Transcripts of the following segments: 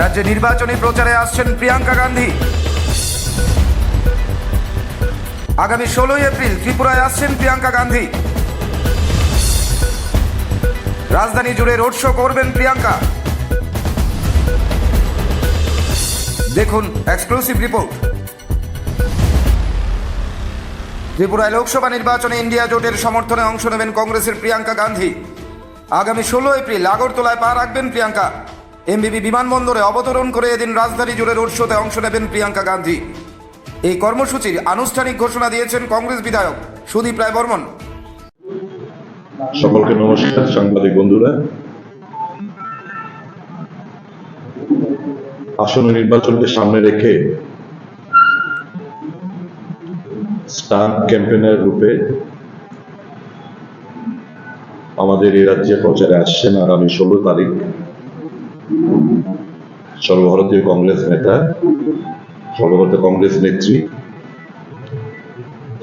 রাজ্যে নির্বাচনী প্রচারে আসছেন প্রিয়াঙ্কা গান্ধী। আগামী ষোলোই এপ্রিল ত্রিপুরায় আসছেন প্রিয়াঙ্কা গান্ধী। রাজধানী জুড়ে রোড শো করবেন প্রিয়াঙ্কা। দেখুন এক্সক্লুসিভ রিপোর্ট। ত্রিপুরায় লোকসভা নির্বাচনে ইন্ডিয়া জোটের সমর্থনে অংশ নেবেন কংগ্রেসের প্রিয়াঙ্কা গান্ধী। আগামী ষোলো এপ্রিল আগরতলায় পা রাখবেন প্রিয়াঙ্কা। এমবিবি বিমানবন্দরে অবতরণ করে এদিন রাজধানী জুড়ে রোড শোতে অংশ নেবেন প্রিয়াঙ্কা গান্ধী। এই কর্মসূচির আনুষ্ঠানিক ঘোষণা দিয়েছেন কংগ্রেস বিধায়ক সুদীপ রায় বর্মন। সকলকে নমস্কার, সাংবাদিক বন্ধুরা। আসন্ন নির্বাচনকে সামনে রেখে স্টার ক্যাম্পেনের রূপে আমাদের এই রাজ্যে প্রচারে আসছেন আগামী ষোলো তারিখ। সর্বভারতীয় কংগ্রেস নেতা, সর্বভারতীয় কংগ্রেস নেত্রী,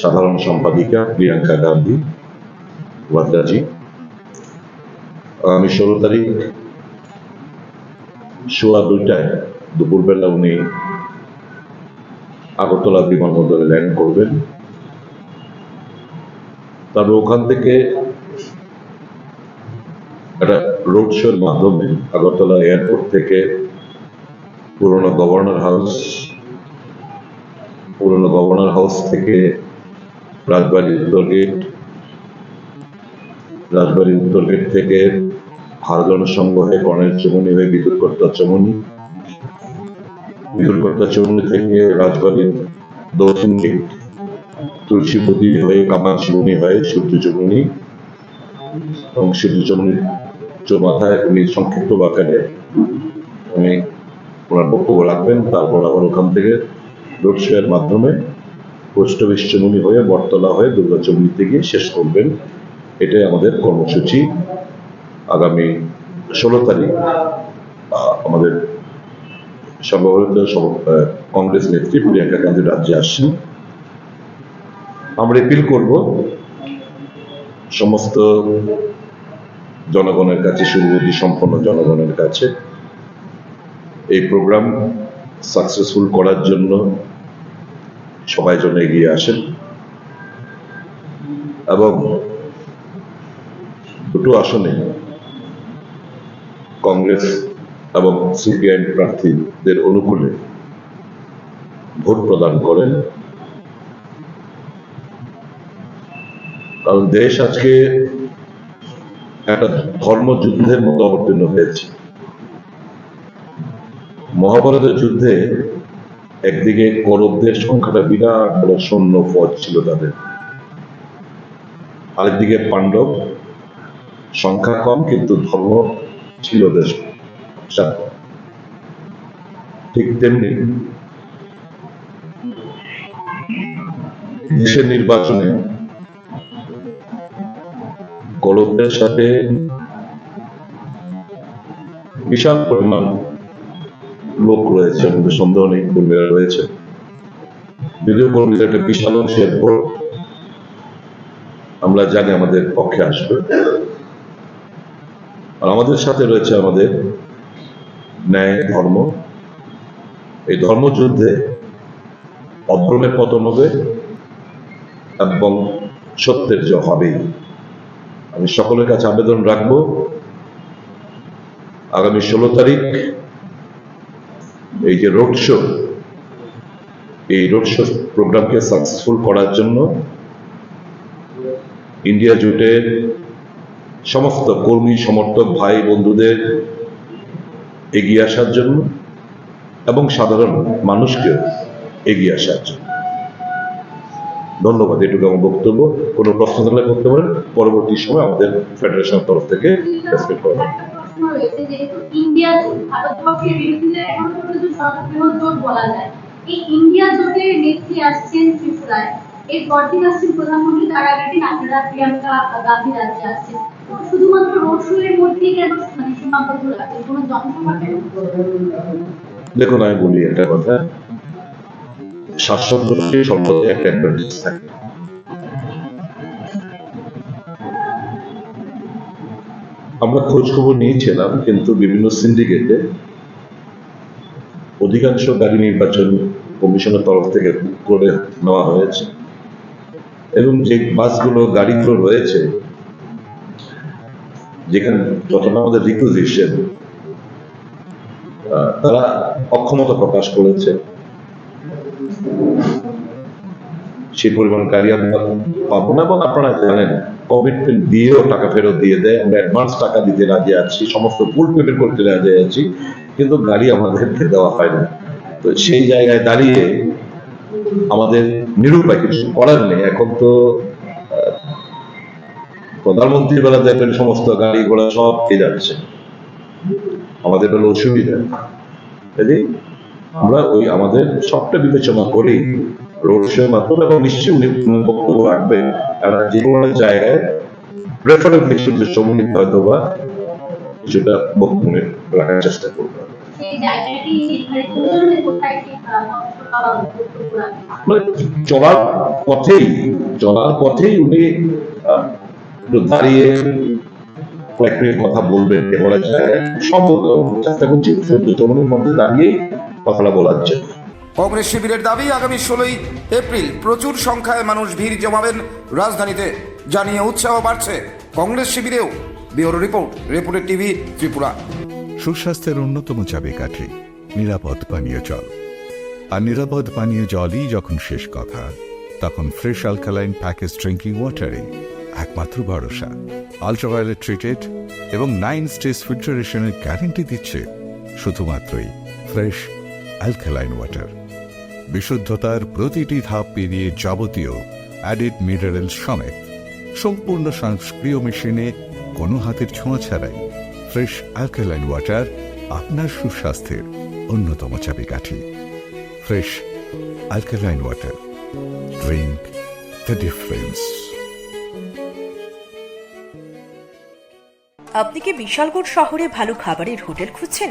সাধারণ সম্পাদিকা প্রিয়াঙ্কা গান্ধী ওয়াদ্দাজি আগামী ষোলো তারিখ সোয়া দুইটায় দুপুরবেলা উনি আগরতলা বিমানবন্দরে ল্যান্ড করবেন। তারপর ওখান থেকে একটা রোড শোর মাধ্যমে আগরতলা এয়ারপোর্ট থেকে পুরনো গভর্নর হাউস, পুরনো গভর্নর হাউস থেকে রাজবাড়ি উত্তর গেট, রাজবাড়ী উত্তর গেট থেকে হারজন সংঘ হয়ে কর্ণের চমনি হয়ে বিদ্যুৎ কর্তা চমনি বিদ্যুৎ কর্তা চমনি থেকে রাজবাড়ির দক্ষিণ গেট, তুলসীপতি হয়ে কামাল শিবনী হয়ে সূর্য চমনি, এবং সূর্য চমনির মাথায় উনি সংক্ষিপ্ত বাকারে উনি ওনার বক্তব্য রাখবেন, তারপর আবার ওখান থেকে রোড মাধ্যমে পোস্ট অফিস চমনি হয়ে, বটতলা হয়ে, দুর্গা চমনিতে গিয়ে শেষ করবেন। এটাই আমাদের কর্মসূচি। আগামী ষোলো তারিখ আমাদের সর্বভারতীয় কংগ্রেস নেত্রী প্রিয়াঙ্কা গান্ধী রাজ্যে আসছেন। আমরা এপিল করব। সমস্ত জনগণের কাছে সুবিধি সম্পন্ন জনগণের কাছে এই প্রোগ্রাম সাকসেসফুল করার জন্য সবাই যেন এগিয়ে আসেন। এবং দুটো আসনে কংগ্রেস এবং সিপিআইএম প্রার্থীদের অনুকূলে ভোট প্রদান করেন। কারণ দেশ আজকে একটা ধর্মযুদ্ধের মতো অবতীর্ণ হয়েছে। মহাভারতের যুদ্ধে একদিকে কৌরবদের সংখ্যাটা বিরাট বড় সৈন্য ফৌজ ছিল তাদের আরেকদিকে পাণ্ডব সংখ্যা কম, কিন্তু ধর্ম ছিল বিশাল। ঠিক তেমনি দেশের নির্বাচনে কলমদের সাথে বিশাল পরিমাণ লোক রয়েছে, আমাদের সন্দেহ নেই, কর্মীরা রয়েছে। বিরোধী কর্মীদের একটা বিশাল অংশের ভোট, আমরা জানি আমাদের পক্ষে আসবে। আর আমাদের সাথে রয়েছে আমাদের ন্যায় ধর্ম। এই ধর্মযুদ্ধে অধর্মের পতন হবে এবং সত্যের জয় হবেই আমি সকলের কাছে আবেদন রাখব, আগামী ষোলো তারিখ এই যে রোড শো এই রোড শো প্রোগ্রামকে সাকসেসফুল করার জন্য ইন্ডিয়া জোটের সমস্ত কর্মী, সমর্থক, ভাই, বন্ধুদের এগিয়ে আসার জন্য এবং সাধারণ মানুষকে এগিয়ে আসার জন্য। ধন্যবাদ, এটুকু আমার বক্তব্য। কোনো প্রশ্ন থাকলে করতে পারেন। পরবর্তী সময় আমাদের ফেডারেশনের তরফ থেকে রেসপেক্ট করা প্রশ্ন রয়েছে যেহেতু ইন্ডিয়া ভারতবর্ষের বিরুদ্ধে এখন পর্যন্ত সর্ববৃহৎ জোট বলা যায়। এই ইন্ডিয়া জোটের নেত্রী আসছেন ত্রিপুরায় এর পরদিন আসছেন প্রধানমন্ত্রী, তার আগের দিন আপনারা প্রিয়াঙ্কা গান্ধী রাজ্যে আসছেন। শুধুমাত্র রোড শো এর মধ্যেই কেন মানে সীমাবদ্ধ রাখছেন? কোনো জনসভা কেন? দেখুন, আমি বলি একটা কথা। শাসক গোষ্ঠীর সম্পর্কে একটা অ্যাডভান্টেজ থাকে। আমরা খোঁজ খবর নিয়েছিলাম, কিন্তু বিভিন্ন সিন্ডিকেটে অধিকাংশ গাড়ি নির্বাচন কমিশনের তরফ থেকে করে নেওয়া হয়েছে। এবং যে বাসগুলো গাড়িগুলো রয়েছে, যেখানে যতটা আমাদের রিকুইজিশন তারা অক্ষমতা প্রকাশ করেছে। সেই পরিমাণ আমরা পাবো না এবং আপনারা জানেন কমিটমেন্ট দিয়েও টাকা ফেরত দিয়ে দেয় আমরা অ্যাডভান্স টাকা দিতে রাজি আছি সমস্ত ফুল পেমেন্ট করতে রাজি আছি কিন্তু গাড়ি আমাদেরকে দেওয়া হয় না। তো সেই জায়গায় দাঁড়িয়ে আমাদের নিরুপায় কিছু করার নেই। এখন তো আহ, প্রধানমন্ত্রীর বেলা দেখবেন সমস্ত গাড়ি ঘোড়া সব পেয়ে যাচ্ছে আমাদের হলো অসুবিধা আমরা ওই আমাদের সবটা বিবেচনা করি রোড শোর মাধ্যমে এবং নিশ্চয়ই উনি বক্তব্য রাখবেন কারণ যে কোনো জায়গায় প্রেফারেন্স হিসেবে সম্মিলিত হয়তো বা কিছুটা বক্তব্য রাখার চেষ্টা করব? মানে চলার পথেই চলার পথেই উনি দাঁড়িয়ে কথা বলবেন চেষ্টা করছি তরুণের মধ্যে দাঁড়িয়েই কথাটা বলার জন্য। কংগ্রেস শিবিরের দাবি আগামী ষোলোই এপ্রিল প্রচুর সংখ্যায় মানুষ ভিড় জমাবেন রাজধানীতে। জানিয়ে উৎসাহ বাড়ছে কংগ্রেস শিবিরেও। ব্যুরো রিপোর্ট রিপোর্টের টিভি ত্রিপুরা। সুস্বাস্থ্যের অন্যতম চাবিকাঠি নিরাপদ পানীয় জল। আর নিরাপদ পানীয় জলই যখন শেষ কথা তখন ফ্রেশ অ্যালকালাইন প্যাকেজ ড্রিঙ্কিং ওয়াটারে একমাত্র ভরসা। আলট্রাভায়োলেট ট্রিটেড এবং নাইন স্টেজ ফিল্টারেশনের গ্যারেন্টি দিচ্ছে শুধুমাত্রই ফ্রেশ অ্যালকালাইন ওয়াটার বিশুদ্ধতার প্রতিটি ধাপ পেরিয়ে যাবতীয় অ্যাডিড মিনারেল সমেত সম্পূর্ণ সংস্ক্রিয় মেশিনে কোনো হাতের ছোঁয়া ছাড়াই ফ্রেশ অ্যালকালাইন ওয়াটার আপনার সুস্বাস্থ্যের অন্যতম চাবিকাঠি। Fresh alkaline water drink the difference আপনি কি বিশালগড় শহরে ভালো খাবারের হোটেল খুঁজছেন?